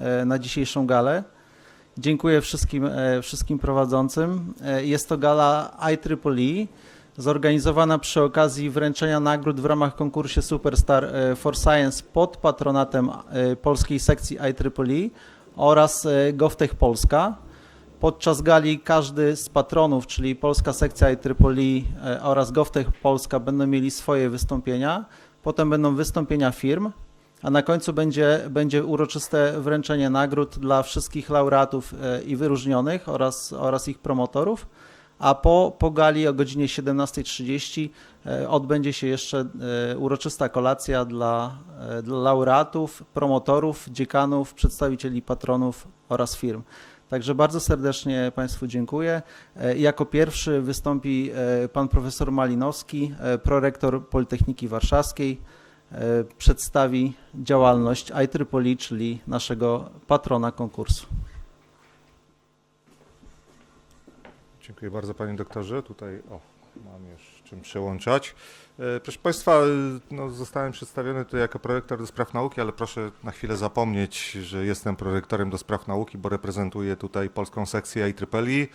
e, na dzisiejszą galę. Dziękuję wszystkim, e, wszystkim prowadzącym. E, Jest to gala IEEE, zorganizowana przy okazji wręczenia nagród w ramach konkursie Superstar for Science pod patronatem polskiej sekcji IEEE oraz GovTech Polska. Podczas gali każdy z patronów, czyli polska sekcja IEEE oraz GovTech Polska będą mieli swoje wystąpienia. Potem będą wystąpienia firm, a na końcu będzie, będzie uroczyste wręczenie nagród dla wszystkich laureatów e, i wyróżnionych oraz, oraz ich promotorów. A po, po gali o godzinie 17.30 e, odbędzie się jeszcze e, uroczysta kolacja dla, dla laureatów, promotorów, dziekanów, przedstawicieli patronów oraz firm. Także bardzo serdecznie Państwu dziękuję. Jako pierwszy wystąpi pan profesor Malinowski, prorektor Politechniki Warszawskiej. E, Przedstawi działalność IEEE, czyli naszego patrona konkursu. Dziękuję bardzo panie doktorze. Tutaj o, mam już czym przełączać. E, Proszę Państwa, e, no, zostałem przedstawiony tu jako prorektor do spraw nauki, ale proszę na chwilę zapomnieć, że jestem prorektorem do spraw nauki, bo reprezentuję tutaj polską sekcję IEEE.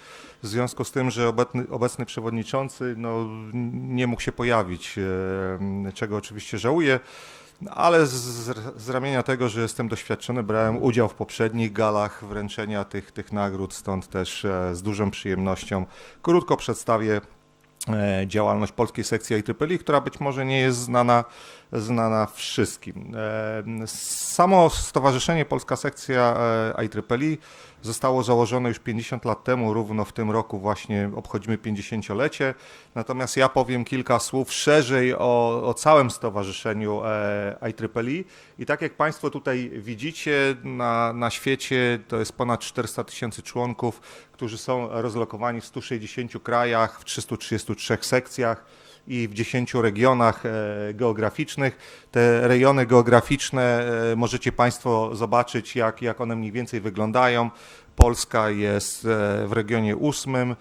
W związku z tym, że obecny, obecny przewodniczący no, nie mógł się pojawić, e, czego oczywiście żałuję. Ale z, z ramienia tego, że jestem doświadczony, brałem udział w poprzednich galach wręczenia tych, tych nagród, stąd też z dużą przyjemnością krótko przedstawię działalność polskiej sekcji IEEE, która być może nie jest znana, znana wszystkim. E, Samo Stowarzyszenie Polska Sekcja e, IEEE zostało założone już 50 lat temu, równo w tym roku właśnie obchodzimy 50-lecie. Natomiast ja powiem kilka słów szerzej o, o całym stowarzyszeniu e, IEEE. I tak jak Państwo tutaj widzicie, na, na świecie to jest ponad 400 tysięcy członków, którzy są rozlokowani w 160 krajach, w 333 sekcjach i w 10 regionach e, geograficznych. Te rejony geograficzne e, możecie Państwo zobaczyć, jak, jak one mniej więcej wyglądają. Polska jest e, w regionie ósmym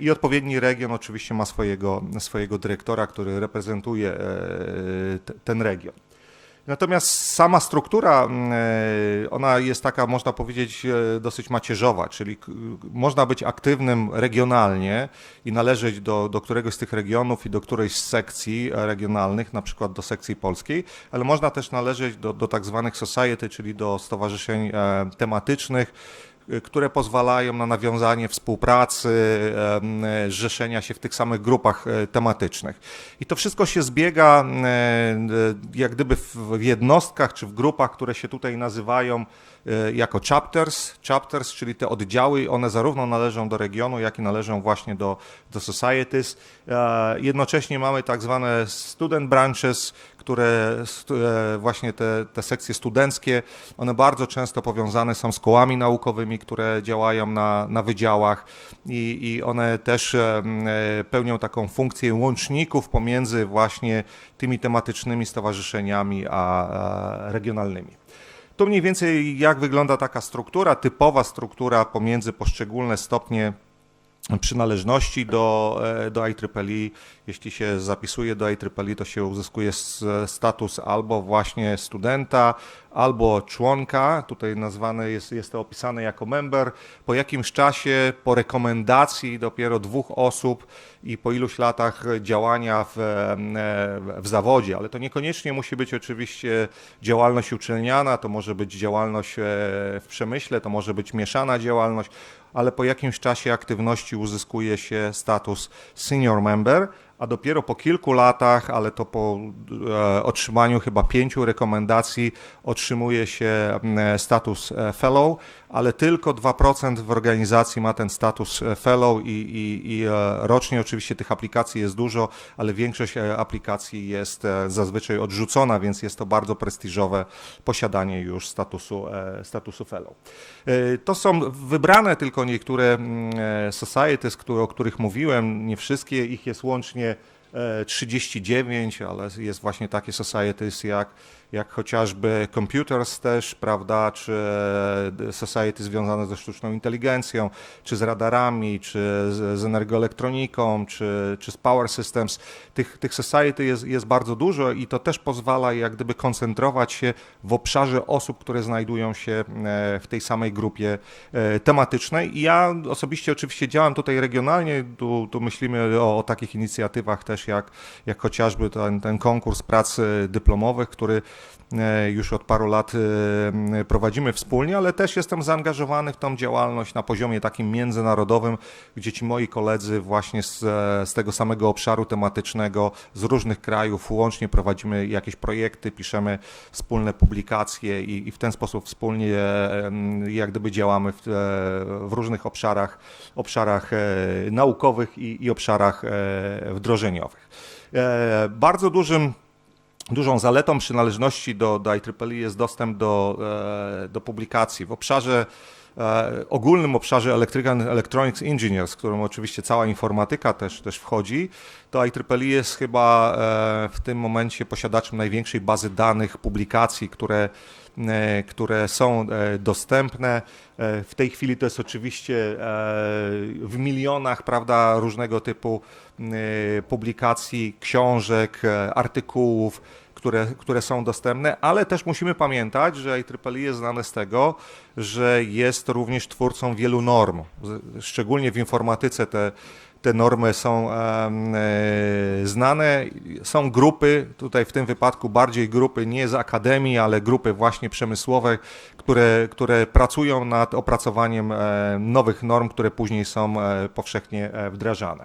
i odpowiedni region oczywiście ma swojego, swojego dyrektora, który reprezentuje te- ten region. Natomiast sama struktura, mm, e, ona jest taka, można powiedzieć, e, dosyć macierzowa, czyli można być aktywnym regionalnie i należeć do, do któregoś z tych regionów i do którejś z sekcji e, regionalnych, na przykład do sekcji polskiej, ale można też należeć do, do tak zwanych society, czyli do stowarzyszeń tematycznych, które pozwalają na nawiązanie współpracy, em, e, zrzeszenia się w tych samych grupach e, tematycznych. I to wszystko się zbiega e, e, jak gdyby w jednostkach czy w grupach, które się tutaj nazywają e, jako chapters, chapters, czyli te oddziały, one zarówno należą do regionu, jak i należą właśnie do, do societies. E, Jednocześnie mamy tak zwane student branches, które e, właśnie te, te sekcje studenckie, one bardzo często powiązane są z kołami naukowymi, które działają na, na wydziałach i, i one też e, pełnią taką funkcję łączników pomiędzy właśnie tymi tematycznymi stowarzyszeniami a regionalnymi. To mniej więcej jak wygląda taka struktura, typowa struktura pomiędzy poszczególne stopnie przynależności do, e, do IEEE. Jeśli się zapisuje do IEEE, to się uzyskuje status albo właśnie studenta, albo członka. Tutaj nazwane jest, jest to opisane jako member. Po jakimś czasie, po rekomendacji dopiero dwóch osób i po iluś latach działania w, e, w zawodzie, ale to niekoniecznie musi być oczywiście działalność uczelniana, to może być działalność e, w przemyśle, to może być mieszana działalność, ale po jakimś czasie aktywności uzyskuje się status senior member, a dopiero po kilku latach, ale to po e, otrzymaniu chyba pięciu rekomendacji, otrzymuje się mm, status e, fellow, ale tylko 2% w organizacji ma ten status e, fellow i, i, i e, rocznie oczywiście tych aplikacji jest dużo, ale większość e, aplikacji jest e, zazwyczaj odrzucona, więc jest to bardzo prestiżowe posiadanie już statusu, e, statusu fellow. E, To są wybrane tylko niektóre mm, e, societies, o których mówiłem, nie wszystkie, ich jest łącznie e, 39, ale jest właśnie takie societies jak, jak chociażby computers też, prawda, czy e, society związane ze sztuczną inteligencją, czy z radarami, czy z, z energoelektroniką, czy, czy z power systems. Tych, tych society jest, jest bardzo dużo i to też pozwala jak gdyby koncentrować się w obszarze osób, które znajdują się e, w tej samej grupie e, tematycznej. I ja osobiście oczywiście działam tutaj regionalnie, tu, tu myślimy o, o takich inicjatywach też jak, jak chociażby ten, ten konkurs prac dyplomowych, który już od paru lat e, prowadzimy wspólnie, ale też jestem zaangażowany w tą działalność na poziomie takim międzynarodowym, gdzie ci moi koledzy właśnie z, e, z tego samego obszaru tematycznego, z różnych krajów łącznie prowadzimy jakieś projekty, piszemy wspólne publikacje i, i w ten sposób wspólnie e, jak gdyby działamy w, e, w różnych obszarach, obszarach e, naukowych i, i obszarach e, wdrożeniowych. E, Bardzo dużym Dużą zaletą przynależności do, do IEEE jest dostęp do, e, do publikacji. W obszarze e, ogólnym obszarze Electrical Electronics Engineers, w którym oczywiście cała informatyka też, też wchodzi, to IEEE jest chyba e, w tym momencie posiadaczem największej bazy danych publikacji, które, e, które są e, dostępne. E, W tej chwili to jest oczywiście e, w milionach prawda, różnego typu e, publikacji, książek, e, artykułów, które, które są dostępne, ale też musimy pamiętać, że IEEE jest znane z tego, że jest również twórcą wielu norm. Szczególnie w informatyce te, te normy są e, znane. Są grupy, tutaj w tym wypadku bardziej grupy nie z akademii, ale grupy właśnie przemysłowe, które, które pracują nad opracowaniem e, nowych norm, które później są e, powszechnie e, wdrażane.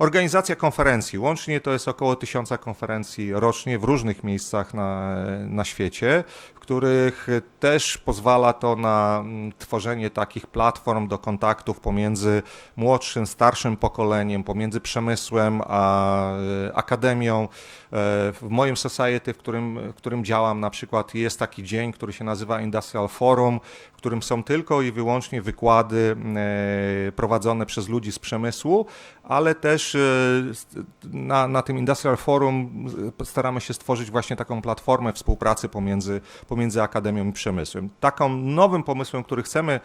Organizacja konferencji. Łącznie to jest około tysiąca konferencji rocznie w różnych miejscach na, na świecie, w których też pozwala to na mm, tworzenie takich platform do kontaktów pomiędzy młodszym, starszym pokoleniem, pomiędzy przemysłem a e, akademią. E, W moim society, w którym, w którym działam, na przykład jest taki dzień, który się nazywa Industrial Forum, w którym są tylko i wyłącznie wykłady e, prowadzone przez ludzi z przemysłu, ale też e, na, na tym Industrial Forum staramy się stworzyć właśnie taką platformę współpracy pomiędzy, pomiędzy akademią i przemysłem. Taką nowym pomysłem, który chcemy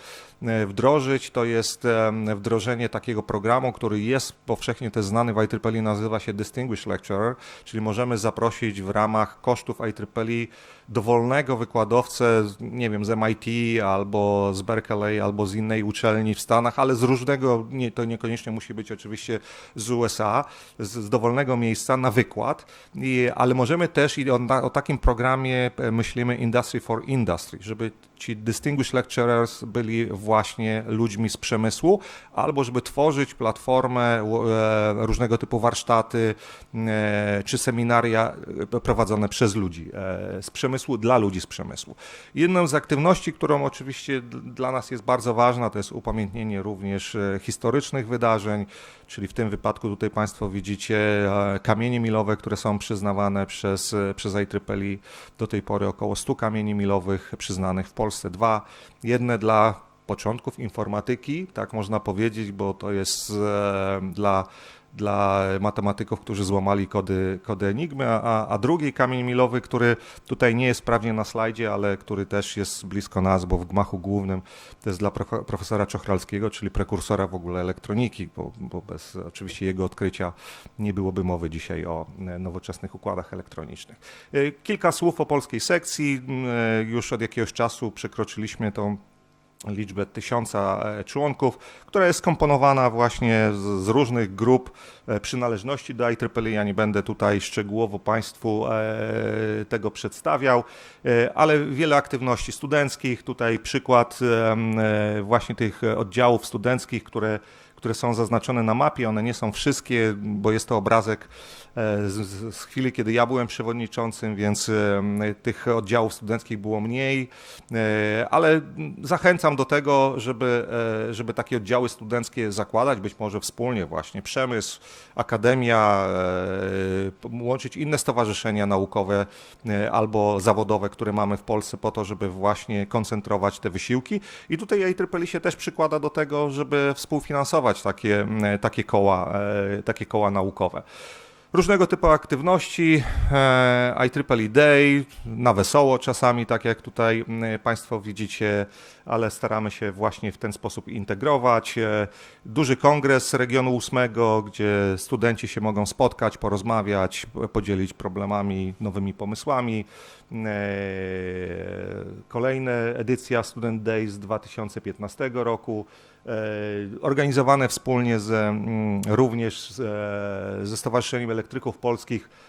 wdrożyć, to jest wdrożenie takiego programu, który jest powszechnie też znany w IEEE, nazywa się Distinguished Lecturer, czyli możemy zaprosić w ramach kosztów IEEE dowolnego wykładowcę, nie wiem, z MIT albo z Berkeley, albo z innej uczelni w Stanach, ale z różnego, nie, to niekoniecznie musi być oczywiście z USA, z, z dowolnego miejsca na wykład, I, ale możemy też i o, o takim programie e, myślimy Industry for Industry, żeby ci distinguished lecturers byli właśnie ludźmi z przemysłu, albo żeby tworzyć platformę, e, różnego typu warsztaty e, czy seminaria e, prowadzone przez ludzi e, z przemysłu, dla ludzi z przemysłu. Jedną z aktywności, którą oczywiście dla nas jest bardzo ważna, to jest upamiętnienie również e, historycznych wydarzeń, czyli w tym wypadku tutaj Państwo widzicie kamienie milowe, które są przyznawane przez, przez IEEE. Do tej pory około 100 kamieni milowych przyznanych w Polsce. Dwa, jedne dla początków informatyki, tak można powiedzieć, bo to jest dla dla matematyków, którzy złamali kody, kody Enigmy, a, a drugi kamień milowy, który tutaj nie jest sprawnie na slajdzie, ale który też jest blisko nas, bo w gmachu głównym to jest dla prof- profesora Czochralskiego, czyli prekursora w ogóle elektroniki, bo, bo bez oczywiście jego odkrycia nie byłoby mowy dzisiaj o e, nowoczesnych układach elektronicznych. E, Kilka słów o polskiej sekcji. E, Już od jakiegoś czasu przekroczyliśmy tą liczbę tysiąca e, członków, która jest skomponowana właśnie z, różnych grup e, przynależności do IEEE. Ja nie będę tutaj szczegółowo Państwu e, tego przedstawiał, ale wiele aktywności studenckich. Tutaj przykład właśnie tych oddziałów studenckich, które które są zaznaczone na mapie, one nie są wszystkie, bo jest to obrazek e, z, z chwili, kiedy ja byłem przewodniczącym, więc em, tych oddziałów studenckich było mniej, e, ale zachęcam do tego, żeby, e, żeby takie oddziały studenckie zakładać, być może wspólnie właśnie przemysł, akademia, e, łączyć inne stowarzyszenia naukowe e, albo zawodowe, które mamy w Polsce po to, żeby właśnie koncentrować te wysiłki. I tutaj IEEE się też przykłada do tego, żeby współfinansować takie, takie, koła, e, takie koła naukowe. Różnego typu aktywności, e, IEEE Day, na wesoło czasami, tak jak tutaj Państwo widzicie, ale staramy się właśnie w ten sposób integrować. E, Duży kongres regionu ósmego, gdzie studenci się mogą spotkać, porozmawiać, podzielić problemami, nowymi pomysłami. E, Kolejna edycja Student Days z 2015 roku, e, organizowane wspólnie z, mm, również e, ze Stowarzyszeniem Elektryków Polskich e,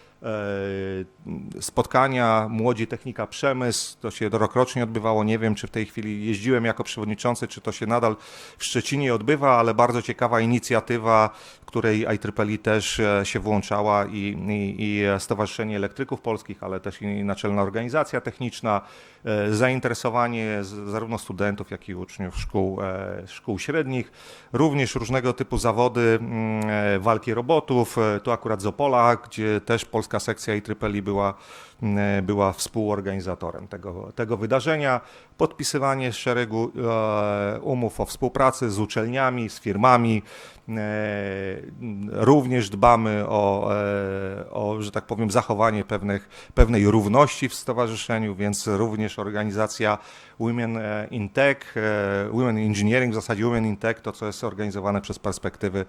spotkania Młodzi Technika Przemysł. To się rokrocznie odbywało. Nie wiem, czy w tej chwili jeździłem jako przewodniczący, czy to się nadal w Szczecinie odbywa, ale bardzo ciekawa inicjatywa, w której IEEE też e, się włączała i, i, i Stowarzyszenie Elektryków Polskich, ale też i Naczelna Organizacja Techniczna, e, zainteresowanie zarówno studentów, jak i uczniów szkół, e, szkół średnich, również różnego typu zawody mm, e, walki robotów, e, tu akurat z Opola, gdzie też polska sekcja IEEE była, mm, była współorganizatorem tego, tego wydarzenia, podpisywanie szeregu e, umów o współpracy z uczelniami, z firmami, E, Również dbamy o, e, o, że tak powiem, zachowanie pewnych, pewnej równości w stowarzyszeniu, więc również organizacja Women in Tech, Women in Engineering, w zasadzie Women in Tech, to co jest organizowane przez perspektywy,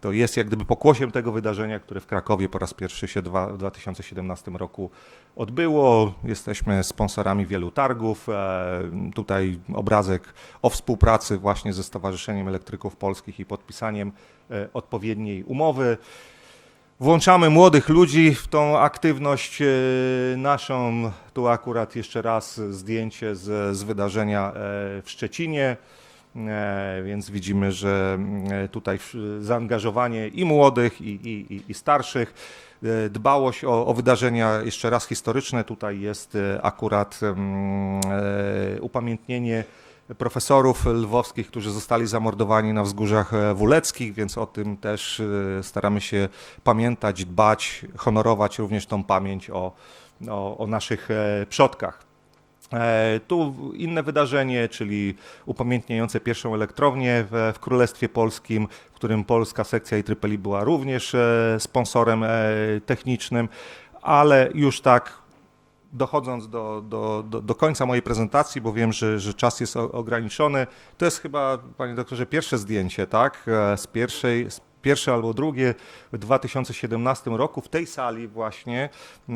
to jest jak gdyby pokłosiem tego wydarzenia, które w Krakowie po raz pierwszy się dwa, w 2017 roku odbyło. Jesteśmy sponsorami wielu targów. E, Tutaj obrazek o współpracy właśnie ze Stowarzyszeniem Elektryków Polskich i podpisaniem e, odpowiedniej umowy. Włączamy młodych ludzi w tą aktywność e, naszą. Tu akurat jeszcze raz zdjęcie z, z wydarzenia w Szczecinie. Więc widzimy, że tutaj zaangażowanie i młodych, i, i, i- starszych, dbałość o, o wydarzenia jeszcze raz historyczne. Tutaj jest e, akurat mm, e, upamiętnienie profesorów lwowskich, którzy zostali zamordowani na wzgórzach e, wuleckich, więc o tym też e, staramy się pamiętać, dbać, honorować również tą pamięć o, o, o naszych e, przodkach. E, Tu inne wydarzenie, czyli upamiętniające pierwszą elektrownię w, Królestwie Polskim, w którym polska sekcja IEEE była również e, sponsorem e, technicznym, ale już tak dochodząc do, do, do, do końca mojej prezentacji, bo wiem, że, że czas jest ograniczony, to jest chyba, panie doktorze, pierwsze zdjęcie, tak? Z pierwszej, z pierwsze albo drugie w 2017 roku w tej sali właśnie e,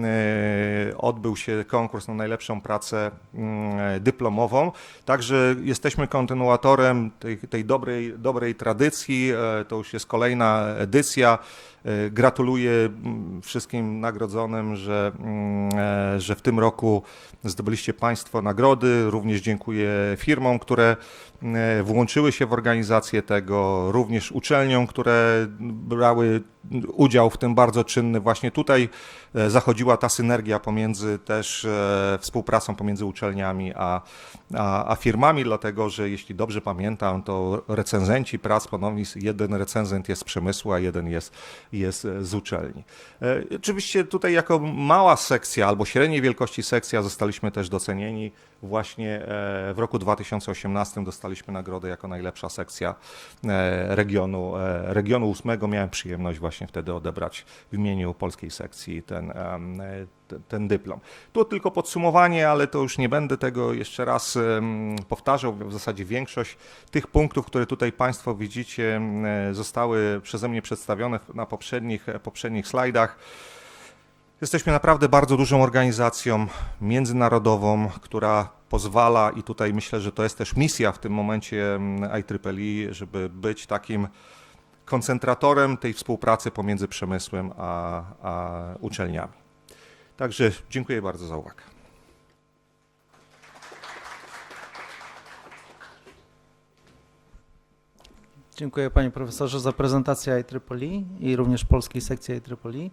odbył się konkurs na najlepszą pracę mm, dyplomową. Także jesteśmy kontynuatorem tej, tej dobrej, dobrej tradycji. E, To już jest kolejna edycja. E, Gratuluję mm, wszystkim nagrodzonym, że, mm, e, że w tym roku zdobyliście Państwo nagrody. Również dziękuję firmom, które e, włączyły się w organizację tego, również uczelniom, które brały udział w tym bardzo czynny. Właśnie tutaj e, zachodziła ta synergia pomiędzy też e, współpracą pomiędzy uczelniami a, a, a firmami, dlatego że jeśli dobrze pamiętam, to recenzenci prac ponownie, jeden recenzent jest z przemysłu, a jeden jest, jest e, z uczelni. Oczywiście tutaj jako mała sekcja albo średniej wielkości sekcja zostaliśmy też docenieni. Właśnie e, w roku 2018 dostaliśmy nagrodę jako najlepsza sekcja e, regionu, e, regionu ósmego. Miałem przyjemność właśnie wtedy odebrać w imieniu polskiej sekcji ten, ten dyplom. Tu tylko podsumowanie, ale to już nie będę tego jeszcze raz powtarzał. W zasadzie większość tych punktów, które tutaj Państwo widzicie, zostały przeze mnie przedstawione na poprzednich, poprzednich slajdach. Jesteśmy naprawdę bardzo dużą organizacją międzynarodową, która pozwala, i tutaj myślę, że to jest też misja w tym momencie mm, IEEE, żeby być takim koncentratorem tej współpracy pomiędzy przemysłem a, a uczelniami. Także dziękuję bardzo za uwagę. Dziękuję panie profesorze za prezentację IEEE i również polskiej sekcji IEEE.